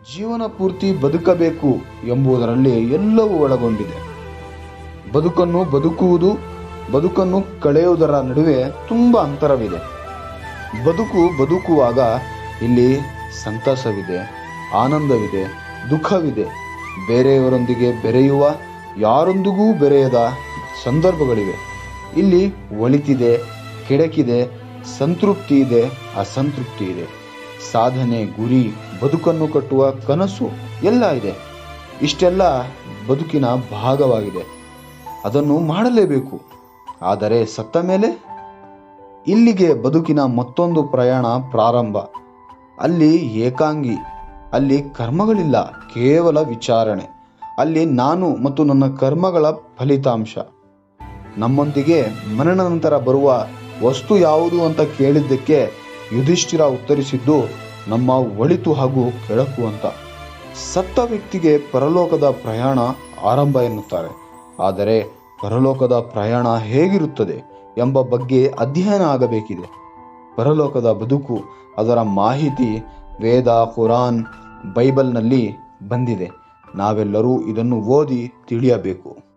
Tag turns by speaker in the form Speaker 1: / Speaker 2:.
Speaker 1: ಜೀವನ ಪೂರ್ತಿ ಬದುಕಬೇಕು ಎಂಬುದರಲ್ಲಿ ಎಲ್ಲವೂ ಒಳಗೊಂಡಿದೆ. ಬದುಕನ್ನು ಬದುಕುವುದು, ಬದುಕನ್ನು ಕಳೆಯುವುದರ ನಡುವೆ ತುಂಬ ಅಂತರವಿದೆ. ಬದುಕು ಬದುಕುವಾಗ ಇಲ್ಲಿ ಸಂತಸವಿದೆ, ಆನಂದವಿದೆ, ದುಃಖವಿದೆ. ಬೇರೆಯವರೊಂದಿಗೆ ಬೆರೆಯುವ, ಯಾರೊಂದಿಗೂ ಬೆರೆಯದ ಸಂದರ್ಭಗಳಿವೆ. ಇಲ್ಲಿ ಒಳಿತಿದೆ, ಕೆಡಕಿದೆ, ಸಂತೃಪ್ತಿ ಇದೆ, ಅಸಂತೃಪ್ತಿ ಇದೆ. ಸಾಧನೆ ಗುರಿ ಬದುಕನ್ನು ಕಟ್ಟುವ ಕನಸು ಎಲ್ಲ ಇದೆ. ಇಷ್ಟೆಲ್ಲ ಬದುಕಿನ ಭಾಗವಾಗಿದೆ. ಅದನ್ನು ಮಾಡಲೇಬೇಕು. ಆದರೆ ಸತ್ತ ಮೇಲೆ ಇಲ್ಲಿಗೆ ಬದುಕಿನ ಮತ್ತೊಂದು ಪ್ರಯಾಣ ಪ್ರಾರಂಭ. ಅಲ್ಲಿ ಏಕಾಂಗಿ, ಅಲ್ಲಿ ಕರ್ಮಗಳಿಲ್ಲ, ಕೇವಲ ವಿಚಾರಣೆ. ಅಲ್ಲಿ ನಾನು ಮತ್ತು ನನ್ನ ಕರ್ಮಗಳ ಫಲಿತಾಂಶ. ನಮ್ಮೊಂದಿಗೆ ಮರಣ ನಂತರ ಬರುವ ವಸ್ತು ಯಾವುದು ಅಂತ ಕೇಳಿದ್ದಕ್ಕೆ ಯುಧಿಷ್ಠಿರ ಉತ್ತರಿಸಿದ್ದು ನಮ್ಮ ಒಳಿತು ಹಾಗೂ ಕೆಳಕು ಅಂತ. ಸತ್ತ ವ್ಯಕ್ತಿಗೆ ಪರಲೋಕದ ಪ್ರಯಾಣ ಆರಂಭ ಎನ್ನುತ್ತಾರೆ. ಆದರೆ ಪರಲೋಕದ ಪ್ರಯಾಣ ಹೇಗಿರುತ್ತದೆ ಎಂಬ ಬಗ್ಗೆ ಅಧ್ಯಯನ ಆಗಬೇಕಿದೆ. ಪರಲೋಕದ ಬದುಕು ಅದರ ಮಾಹಿತಿ ವೇದ, ಕುರಾನ್, ಬೈಬಲ್ನಲ್ಲಿ ಬಂದಿದೆ. ನಾವೆಲ್ಲರೂ ಇದನ್ನು ಓದಿ ತಿಳಿಯಬೇಕು.